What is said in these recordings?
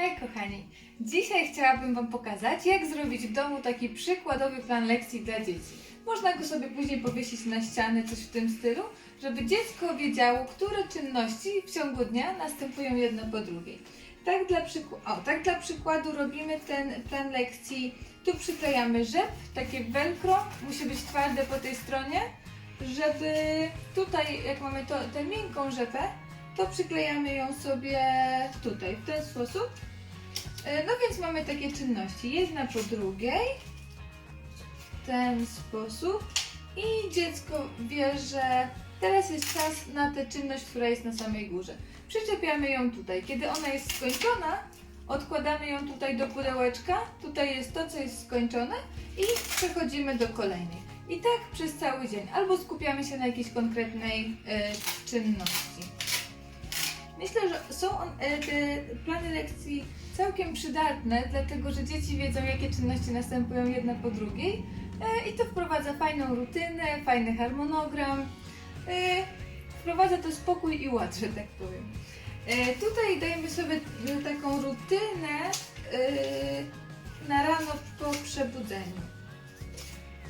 Hej kochani, dzisiaj chciałabym Wam pokazać, jak zrobić w domu taki przykładowy plan lekcji dla dzieci. Można go sobie później powiesić na ścianę, coś w tym stylu, żeby dziecko wiedziało, które czynności w ciągu dnia następują jedna po drugiej. Tak dla, o, tak dla przykładu robimy ten plan lekcji. Tu przyklejamy rzep, takie velcro, musi być twarde po tej stronie, żeby tutaj, jak mamy to, tę miękką rzepę, to przyklejamy ją sobie tutaj, w ten sposób. E, No więc mamy takie czynności, jedna po drugiej, w ten sposób i dziecko wie, że teraz jest czas na tę czynność, która jest na samej górze. Przyczepiamy ją tutaj. Kiedy ona jest skończona, odkładamy ją tutaj do pudełeczka, tutaj jest to, co jest skończone i przechodzimy do kolejnej. I tak przez cały dzień, albo skupiamy się na jakiejś konkretnej e, czynności. Myślę, że są on, e, te plany lekcji całkiem przydatne, dlatego że dzieci wiedzą, jakie czynności następują jedna po drugiej e, i to wprowadza fajną rutynę, fajny harmonogram. E, wprowadza to spokój i ład, że tak powiem. Tutaj dajemy sobie taką rutynę na rano po przebudzeniu.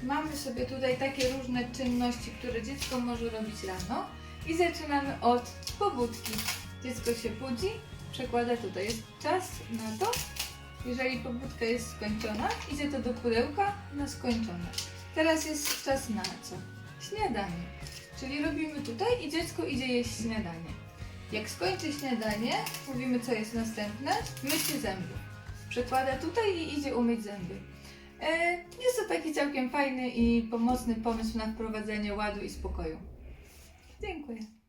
Mamy sobie tutaj takie różne czynności, które dziecko może robić rano i zaczynamy od pobudki. Dziecko się budzi, przekłada tutaj. Jest czas na to. Jeżeli pobudka jest skończona, idzie to do pudełka na skończone. Teraz jest czas na co? Śniadanie. Czyli robimy tutaj i dziecko idzie jeść śniadanie. Jak skończy śniadanie, mówimy co jest następne. Mycie zębów. Przekłada tutaj i idzie umyć zęby. E, Jest to taki całkiem fajny i pomocny pomysł na wprowadzenie ładu i spokoju. Dziękuję.